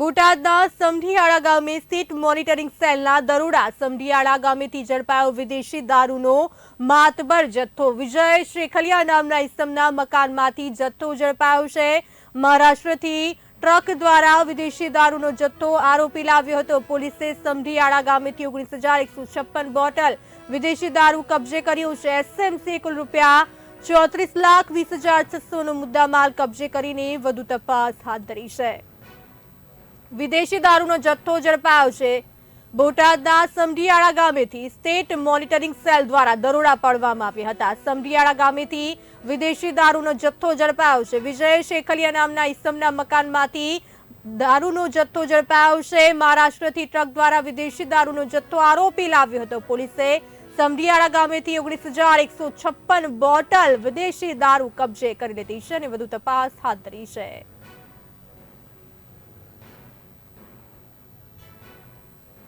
બોટાદના સમઢિયાળા ગામે સ્થિત મોનિટરિંગ સેલના દરોડા સમઢિયાળા ગામેથી ઝડપાયો વિદેશી દારૂનો માતબર જથ્થો. વિજય શ્રેખલિયા નામના ઇસમના મકાનમાંથી જથ્થો ઝડપાયો છે. મહારાષ્ટ્રથી ટ્રક દ્વારા વિદેશી દારૂનો જથ્થો આરોપી લાવ્યો હતો. પોલીસે સમઢિયાળા ગામેથી ઓગણીસ હજાર એકસો છપ્પન બોટલ વિદેશી દારૂ કબજે કર્યું છે. એસએમસી કુલ રૂપિયા ચોત્રીસ લાખ વીસ હજાર છસોનો મુદ્દામાલ કબજે કરીને વધુ તપાસ હાથ ધરી છે. વિદેશી દારૂનો જથ્થો ઝડપાયો છે. બોટાદના સમઢિયાળા ગામેથી સ્ટેટ મોનિટરિંગ સેલ દ્વારા દરોડા પાડવામાં આવ્યા હતા. સમઢિયાળા ગામેથી વિદેશી દારૂનો જથ્થો ઝડપાયો છે. વિજય શેખલિયા નામના ઇસમના મકાનમાંથી દારૂનો જથ્થો ઝડપાયો છે. મહારાષ્ટ્રથી ટ્રક દ્વારા વિદેશી દારૂનો જથ્થો આરોપી લાવ્યો હતો. પોલીસે સમઢિયાળા ગામેથી ઓગણીસ હજાર એકસો છપ્પન બોટલ વિદેશી દારૂ કબજે કરી લીધી છે અને વધુ તપાસ હાથ ધરી છે.